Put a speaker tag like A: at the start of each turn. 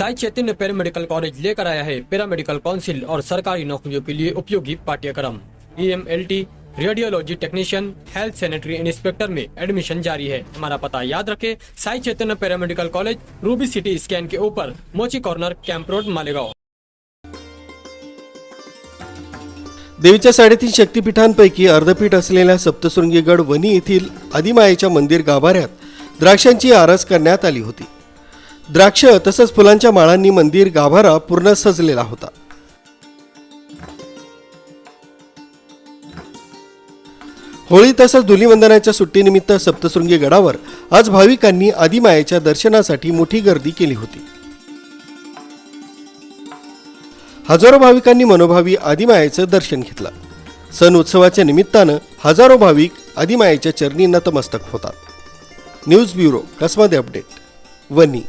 A: Sai Chaitanya paramedical college लेकर आया है पैरामेडिकल काउंसिल और सरकारी नौकरियों के लिए उपयोगी पाठ्यक्रम। E M L T radiology technician health sanitary inspector में एडमिशन जारी है। हमारा पता याद रखें Sai Chaitanya paramedical college Ruby City scan के ऊपर मोची कॉर्नर कैंप रोड मालेगांव।
B: देवीच्या साडेतीन शक्तिपीठांपैकी अर्धपीठ असलेल्या सप्तशृंगीगड वनी येथील आदिमायेच्या मंदिर गाभाऱ्यात द्राक्षांची आरस करण्यात आली होती. द्राक्ष तसंच फुलांच्या माळांनी मंदिर गाभारा पूर्ण सजलेला होता. होळी तसंच धुलीवंदनाच्या सुट्टीनिमित्त सप्तशृंगी गडावर आज भाविकांनी आदिमायाच्या दर्शनासाठी मोठी गर्दी केली होती. हजारो भाविकांनी मनोभावी आदिमायाचं दर्शन घेतलं. सण उत्सवाच्या निमित्तानं हजारो भाविक आदिमायाच्या चरणी नतमस्तक होतात. न्यूज ब्युरो कसमध्ये अपडेट? वनी